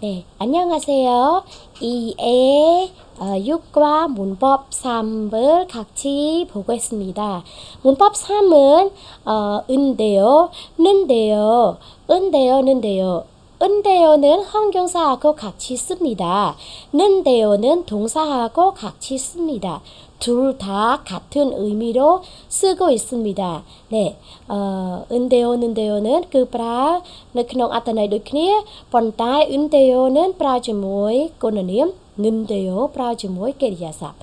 네, 안녕하세요. 2의 어, 6과 문법 3을 같이 보겠습니다. 문법 3은 어, 은데요, 는데요, 은데요, 는데요. 은대어는 형용사하고 같이 씁니다. 는대어는 동사하고 같이 씁니다. 둘 다 같은 의미로 쓰고 있습니다. 네, 어, 은대어, 는대어는 그 브라, 너크농 아타나이 도크니에, 본타이 은대어는 브라 주모이 꼬너님, 는대어 브라 주모이 게리아삽.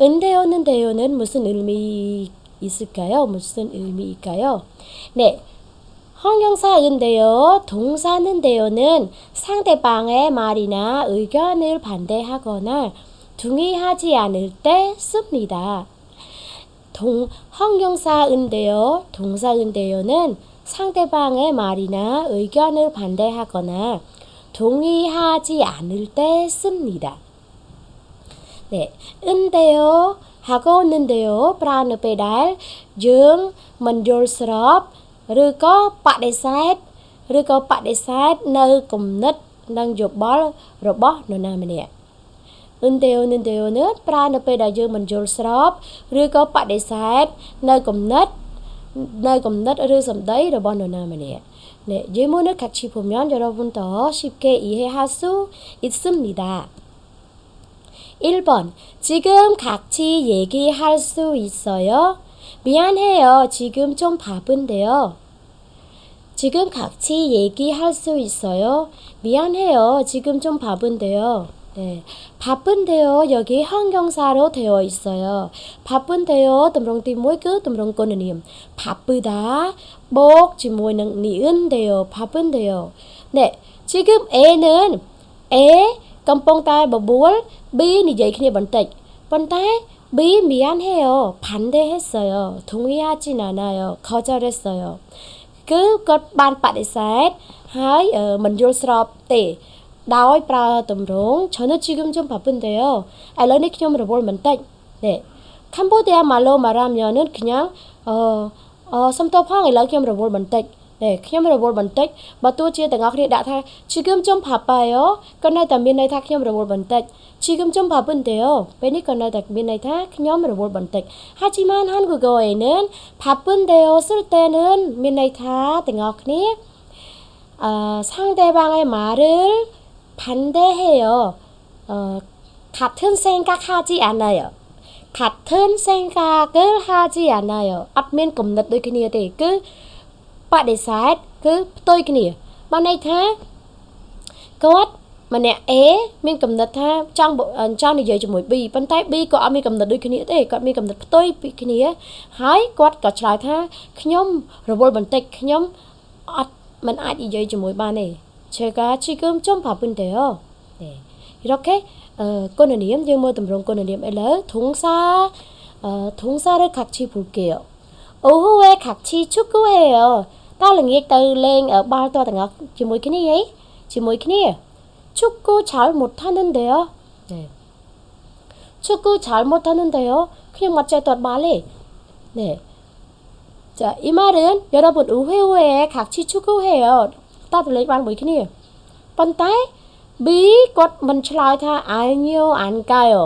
은대어, 는대어는 무슨 의미 있을까요? 무슨 의미일까요? 네. 형용사 은데요, 동사 는데요는 상대방의 말이나 의견을 반대하거나 동의하지 않을 때 씁니다. 동, 형용사 은데요, 동사 은데요는 상대방의 말이나 의견을 반대하거나 동의하지 않을 때 씁니다. 네, 은데요, 하고 는데요, 라는 배달, 중, 만족스럽, ឬក៏បដិសេធឬក៏បដិសេធនៅគំនិតនិងយោបល់របស់នរណាម្នាក់អ៊ុនតេអូនតេអូនេះប្រើនៅពេលដែលយើងមិនយល់ស្របឬក៏បដិសេធនៅគំនិតនៅគំនិតឬសម្ដីរបស់នរណាម្នាក់네, 예문을 같이 보면 여러분도 쉽게 이해할 수 있습니다. 1번. 지금 같이 얘기할 수 있어요? 미안해요. 지금 좀 바쁜데요. 지금 같이 얘기할 수 있어요? 미안해요. 지금 좀 바쁜데요. 네. 바쁜데요. 여기 형용사로 되어 있어요. 바쁜데요. 동롱띠 모이그 동롱꼬는 님. 바쁘다. 목지 모이는 니은데요. 바쁜데요. 네. 지금 애는 애 깜뽕 딸 뭐, 뭘, 비, 니제이, 예, 그니, 번뜩. 번뜩. តិចប៉ុន្តែ B 미안해요. 반대했어요. 동의하진 않아요. 거절했어요. គឺគាត់បានបដិសេធហើយមិនយល់ស្របទេដោយប្រើទម្រង់ 저는 지금 좀 바쁜데요. ឥឡូវនេះខ្ញុំរវល់បន្តិចនេះ 캄보디아 말로 말하면은 그냥 어, 어, សុំទោសផងឥឡូវខ្ញុំរវល់បន្តិចនេះ ខ្ញុំរវល់បន្តិចបើទោះជាទាំងអស់គ្នាដាក់ថាជីគឹមចំផាប៉ៃអូក៏នៅតែមានន័យថាខ្ញុំរវល់បន្តិចជីគឹមចំផាពិនទេអូពេលនេះក៏នៅតែមានន័យថាខ្ញុំរវល់បន្តិចហាជីម៉ានហានគូកោអេនេនផាពិនទេអូសិលតេនេនមានន័យថាទាំងអស់គ្នាអឺសាងទេបងឯម៉ារិលផាន់ទេហេអូអឺខាត់ធឿនសេងកាខាជីអានណៃអូខាត់ធឿនសេងកាគឺហាជីអានណៃអូអត់មានគំនិតដូចគ្នាទេគឺ បដិសេធគឺផ្ទុយគ្នាបានន័យថាគាត់ម្នាក់ A មានកំណត់ថាចង់ចង់និយាយជាមួយ B ប៉ុន្តែ B ក៏អត់មានកំណត់ដូចគ្នាទេគាត់មានកំណត់ផ្ទុយពីគ្នា ហើយគាត់ក៏ឆ្លើយថាខ្ញុំរវល់បន្តិចខ្ញុំអត់មិនអាចនិយាយជាមួយបានទេជើកាជីគឹមចំផាពុនទេអូទេរកគេអឺគុណនាមយើងមើលតម្រងគុណនាមឥឡូវធុងសាអឺធុងសារខាក់ឈីពូកេអូហូវេខាក់ឈីឈុកវេអូ ក៏ល្ងាចទៅលេងបាល់ទាត់ទាំងអស់ជាមួយគ្នាអីជាមួយគ្នាជុកគូឆាល់មុតថានិនដែរជុកគូឆាល់មុតថានិនដែរខ្ញុំអត់ចេះទាត់បាល់ទេណែចាអ៊ីម៉ារឿនយករពុតអ៊ូហេវេខាក់ឈីជុកគូហេអត់តបលេងបានមួយគ្នាប៉ុន្តែ B គាត់មិនឆ្លើយថាអាយញូអានកែអូ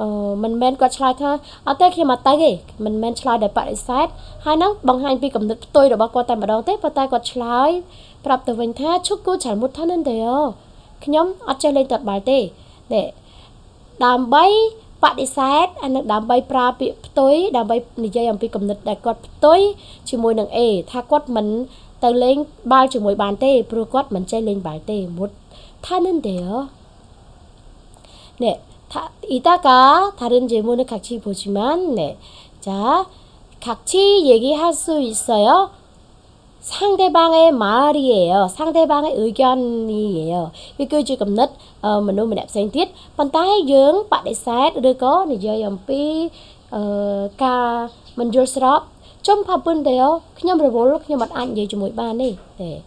អឺមិនមែនគាត់ឆ្លើយថាអត់ទេខ្ញុំអត់ទៅទេមិនមែនឆ្លើយដោយបដិសេធហើយនឹងបង្ហាញពីកំណត់ផ្ទុយរបស់គាត់តែម្ដងទេប៉ុន្តែគាត់ឆ្លើយប្រាប់ទៅវិញថាឈុកគូឆាល់មុតថានឹងទេខ្ញុំអត់ចេះលេងទាត់បាល់ទេនេះដើម្បីបដិសេធអានឹងដើម្បីប្រើពាក្យផ្ទុយដើម្បីនិយាយអំពីកំណត់ដែលគាត់ផ្ទុយជាមួយនឹង A ថាគាត់មិនទៅលេងបាល់ជាមួយបានទេព្រោះគាត់មិនចេះលេងបាល់ទេមុតថានឹងទេ네 다, 이따가 다른 질문을 같이 보지만, 네. 자, 같이 얘기할 수 있어요. 상대방의 말이에요. 상대방의 의견이에요. Cái cơ chưa cầm nít uh, mình nuôi mình đẹp sang tiết. Bàn tay dưỡng bạn để sát đưa có để giờ dòng pi ca mình vô srop. Trong phạm bưng 돼요. 그냥 물어볼 그냥 mặt anh gì cho mỗi bạn đi. 네.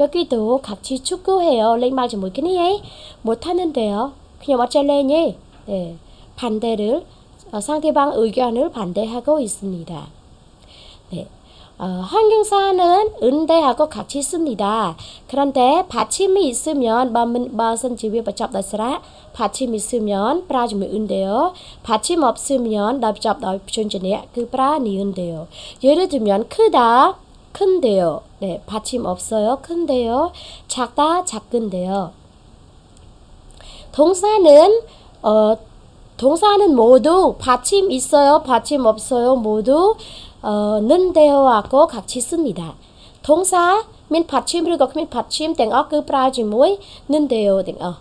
여기도 같이 축구해요. 랭말 좀 이렇게 해. 못하는데요. 그냥 어쩔래니? 네. 반대를 어, 상대방 의견을 반대하고 있습니다. 네. 어, 항경사는 은대하고 같이 씁니다. 그런데 받침이 있으면 바슨 지위 받잡다 쓰라 받침 있으면 프라지미 은대요. 받침 없으면 납잡다 표현전에 그 프라니 은대요. 예를 들면 크다 큰데요. 네, 받침 없어요. 큰데요. 작다 작은데요. 동사는 어 동사는 모두 받침 있어요. 받침 없어요. 모두 어, 는데요하고 같이 씁니다. 동사 មានផាត់ឈីមឬក៏គ្មានផាត់ឈីមទាំងអស់គឺប្រើជាមួយ 는데요 ទាំងអស់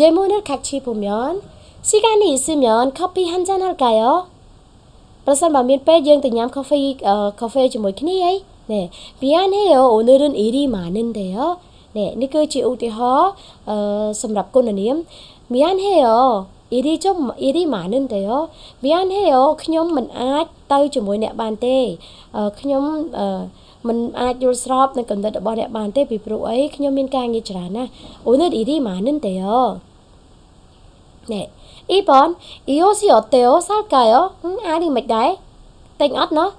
예문을 같이 보면 시간이 있으면 커피 한 잔 할까요? ប្រសិនបើមានពេលយើងទៅញ៉ាំ coffee coffee ជាមួយគ្នាអីណែ 미안해요 오늘은 일이 많은데요 នេះនេះគឺជាឧទាហរណ៍សម្រាប់គុណនាមមានហេអូអ៊ីរីចុំអ៊ីរីម៉ានិនទេអូមានហេអូខ្ញុំមិនអាចទៅជាមួយអ្នកបានទេខ្ញុំមិនអាចយល់ស្របនឹងកំណត់របស់អ្នកបានទេពីព្រោះអីខ្ញុំមានការងារច្រើនណាស់អូនិតអ៊ីរីម៉ានិនទេអូណែអ៊ីបនអ៊ីអូស៊ីអូតេអូសាល់កាយអូអានេះមិនដែរតែងអត់ណោះ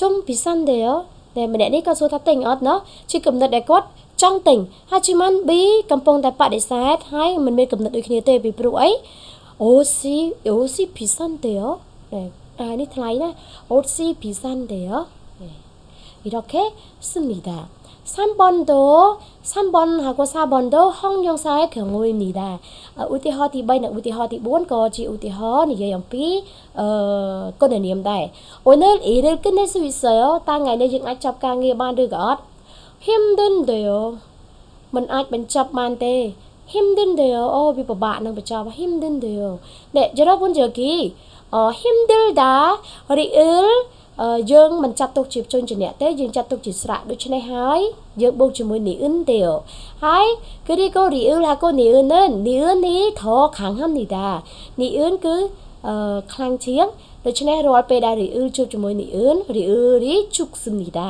ជុំពីសាន់ទេអូតែម្នាក់នេះក៏សួរថាតែងអត់ណោះជាកំណត់ដែរគាត់ ចង់ទិញ Hachiman B កំពុងតែបដិសេធហើយមិនមានគំនិតដូចគ្នាទេពីព្រោះអី 옷이 옷이 비싼데요. 네. 아니ថ្លៃណា 옷이 비싼데요. 네. 이렇게 씁니다. 3번도 3번하고 4번도 형용사의 경우입니다. 어, ឧទាហរណ៍ទី3និងឧទាហរណ៍ទី4ក៏ជាឧទាហរណ៍និយាយអំពីអឺគុណនាមដែរ 오늘 일을 끝낼 수 있어요. តើថ្ងៃនេះយើងអាចចាប់ការងារបានឬក៏អត់ 힘든데요. មិនអាចបញ្ចប់បានទេ 힘든데요. 어, 비바바 능 붙잡아 힘든데요. 네, 여러분 여기 어, 힘들다. 리을 어, យើងមិនចាត់ទុកជាជនជាអ្នកទេយើងចាត់ទុកជាស្រៈដូច្នេះហើយយើងបូកជាមួយនីអ៊ឹនទេហើយគឺរីកូរីអ៊ឺលហើយក៏នីអ៊ឹននឹងនីអ៊ឹននេះធខាងហំនេះតានីអ៊ឹនគឺអឺខ្លាំងជាងដូច្នេះរាល់ពេលដែលរីអ៊ឺជួបជាមួយនីអ៊ឹនរីអ៊ឺរីជុកសឹមនេះតា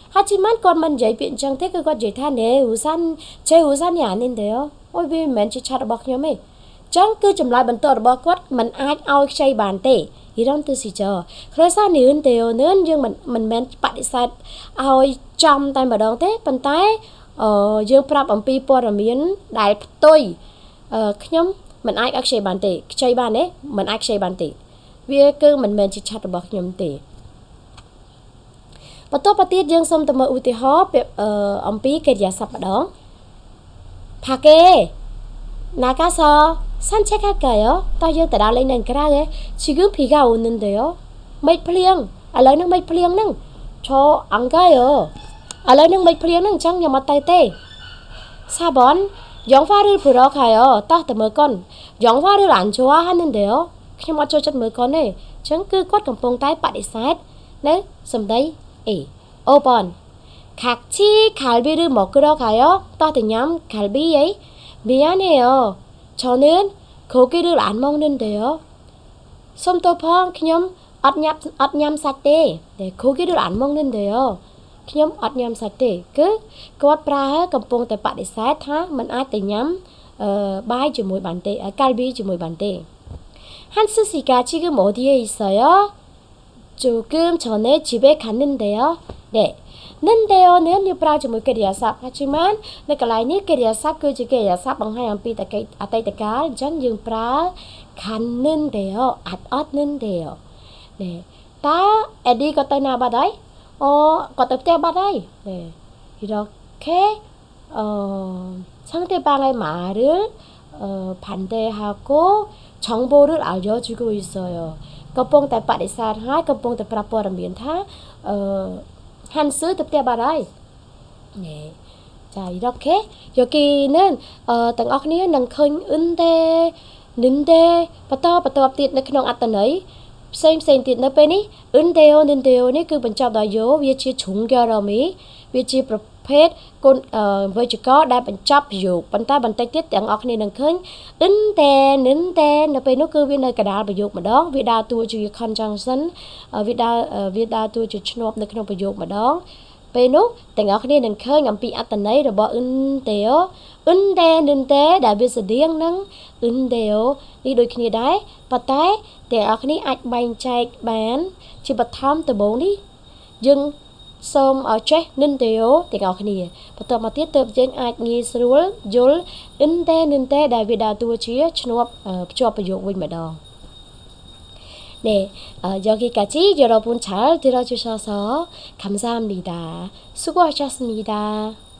하지만 con mình dạy biện chẳng thế cứ con dạy tha nè 우산 제 우산이 아닌데요. ôi vì mình chỉ 찾아봐 그녀이 ចឹងគឺចម្លើយបន្ទាប់របស់គាត់มันអាចឲ្យខ្ចីបានទេ you don't to see ចក្រោយសារនឿនទេនឿនយើងមិនមិនមែនបដិសេធឲ្យចំតែម្ដងទេប៉ុន្តែអឺយើងប្រាប់អំពីព័ត៌មានដែលផ្ទុយអឺខ្ញុំមិនអាចឲ្យខ្ចីបានទេខ្ចីបានទេមិនអាចខ្ចីបានទេវាគឺមិនមែនជាឆាត់របស់ខ្ញុំទេ បន្តទៅទៀតយើងសូមទៅមើលឧទាហរណ៍ពាក្យអំពីកិរិយាសព្ទម្ដងផាកេណាកាសសាន់ឆេកាកាយោតោះយើងទៅដល់លេងនៅក្រៅហ៎ឈីគឹមភីកាអូនិនដែរយោមេឃភ្លៀងឥឡូវនេះមេឃភ្លៀងហ្នឹងឈរអង្កាយោឥឡូវនេះមេឃភ្លៀងហ្នឹងអញ្ចឹងខ្ញុំអត់ទៅទេសាបនយ៉ងវ៉ាឬភូរ៉ូខាយោតោះទៅមើលកុនយ៉ងវ៉ាឬអានជួហានិនដែរយោខ្ញុំអត់ចូលចិត្តមើលកុនទេអញ្ចឹងគឺគាត់កំពុងតែបដិសេធនៅសម្ដី A អូបន 같이 갈비를 먹으러 가요. 따뜻한 갈비 에 미안해요. 저는 고기를 안 먹는데요. 솜토펑 ខ្ញុំអត់ញ៉ាំអត់ញ៉ាំសាច់ទេ 네, 고기를 안 먹는데요. ខ្ញុំអត់ញ៉ាំសាច់ទេគឺគាត់ប្រើកំពុងតែបដិសេធថាមិនអាចទៅញ៉ាំអឺបាយជាមួយបានទេកាល់ប៊ីជាមួយបានទេ 한스 씨가 지금 어디에 있어요? 조금 전에 집에 갔는데요. 네. 는데요는 이브라지물 그리아삽 하지만 내가 라이니 그리아삽 그지 그리아삽 방하연 삐 아타이 다카 전 융브라 갔는데요. 앗었는데요. 네. 다 에디 갔다나 바다이 어 갔다 때 바다이 네. 이렇게 어 상대방의 말을 어, 반대하고 정보를 알려주고 있어요. កំពុងតែបដិសេធហើយកំពុងតែប្រាប់ព័ត៌មានថាអឺហាន់ស៊ឺទៅផ្ទះបាត់ហើយណែចាយរកខេយកគីនឹងអឺទាំងអស់គ្នានឹងឃើញអ៊ឹនទេនឹងទេបន្តបន្តទៀតនៅក្នុងអត្តន័យ ផ្សេងផ្សេងទៀតនៅពេលនេះ inteo ninteo នេះគឺបញ្ចប់ដោយយោវាជាជ្រុងយករមីវាជាប្រភេទគុណវេយ្យាករណ៍ដែលបញ្ចប់ប្រយោគប៉ុន្តែបន្តិចទៀតទាំងអស់គ្នានឹងឃើញ inte ninte នៅពេលនោះគឺវានៅកណ្ដាលប្រយោគម្ដងវាដើរតួជា conjunction វាដើរវាដើរតួជាឈ្នាប់នៅក្នុងប្រយោគម្ដង ពេលនោះទាំងអស់គ្នានឹងឃើញអំពីអត្តន័យរបស់ inteo inte ninte ដែលវាស្តៀងនឹង inteo នេះដូចគ្នាដែរប៉ុន្តែទាំងអស់គ្នាអាចបែងចែកបាន ជាបឋមដំបូងនេះយើងសូមឲ្យចេះ Nintendo ទាំងអស់គ្នាបន្ទាប់មកទៀតទើបយើងអាចងាយស្រួលយល់ Inte Ninte ដែលវាដើរតួជាឈ្នាប់ភ្ជាប់ប្រយោគវិញម្ដង 네, 어, 여기까지 여러분 잘 들어주셔서 감사합니다. 수고하셨습니다.